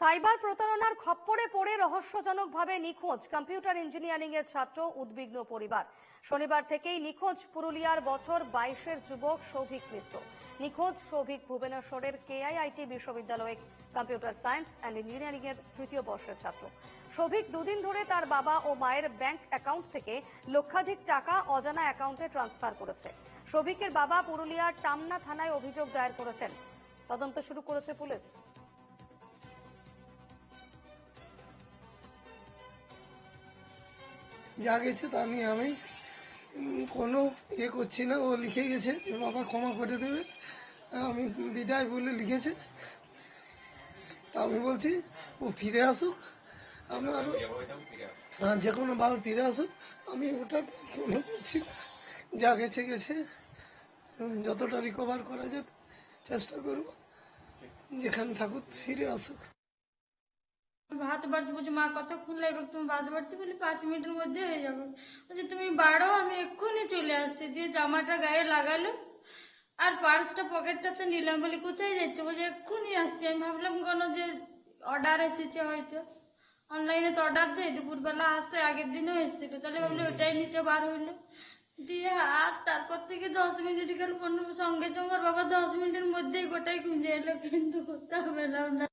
Cyber প্রতারণার খপ্পরে পড়ে রহস্যজনকভাবে নিখোঁজ কম্পিউটার ইঞ্জিনিয়ারিং এর ছাত্র উদ্বিগ্ন পরিবার। শনিবার থেকেই নিখোঁজ পুরুলিয়ার বছর বাইশের যুবক সৌভিক মিশ্র। নিখোঁজ সৌভিক ভুবনেশ্বরের কেআইআইটি বিশ্ববিদ্যালয়ে কম্পিউটার সায়েন্স অ্যান্ড ইঞ্জিনিয়ারিং এর তৃতীয় বর্ষের ছাত্র। সৌভিক দুদিন ধরে তার বাবা ও মায়ের ব্যাংক অ্যাকাউন্ট থেকে লক্ষাধিক টাকা অজানা অ্যাকাউন্টে ট্রান্সফার করেছে। সৌভিকের বাবা পুরুলিয়ার টামনা থানায় অভিযোগ দায়ের করেছেন। তদন্ত শুরু করেছে পুলিশ। যা গেছে তা নিয়ে আমি কোনো ইয়ে করছি না। ও লিখে গেছে যে বাবা ক্ষমা করে দেবে। আমি বিদায় বলে লিখেছে। তা আমি বলছি, ও ফিরে আসুক। আমি আরও হ্যাঁ যে কোনোভাবে ফিরে আসুক। আমি ওটা কোনো করছি না। যা গেছে গেছে। যতটা রিকভার করা যায়, চেষ্টা করব। যেখানে থাকুক, ফিরে আসুক। ভাত বাড়তে বলছি মা কতক্ষণ লাগবে তুমি ভাত বাড়তে বলি পাঁচ মিনিটের মধ্যে হয়ে যাবে। বলছি তুমি বাড়ো আমি এক্ষুনি চলে আসছি। দিয়ে জামাটা গায়ে লাগালো আর পার্সটা পকেটটাতে নিলাম বলি কোথায় যাচ্ছে? বলছে এক্ষুনি আসছি। আমি ভাবলাম কোনো যে অর্ডার এসেছে হয়তো। অনলাইনে তো অর্ডার দেয় দুপুরবেলা আসে আগের দিনও এসেছিল। তাহলে ভাবলি ওটাই নিতে বার হইল। দিয়ে আর তারপর থেকে দশ মিনিট গেল পনেরো সঙ্গে সঙ্গে বাবা দশ মিনিটের মধ্যেই গোটাই খুঁজে এলো কিন্তু কোথাও পেলাম না।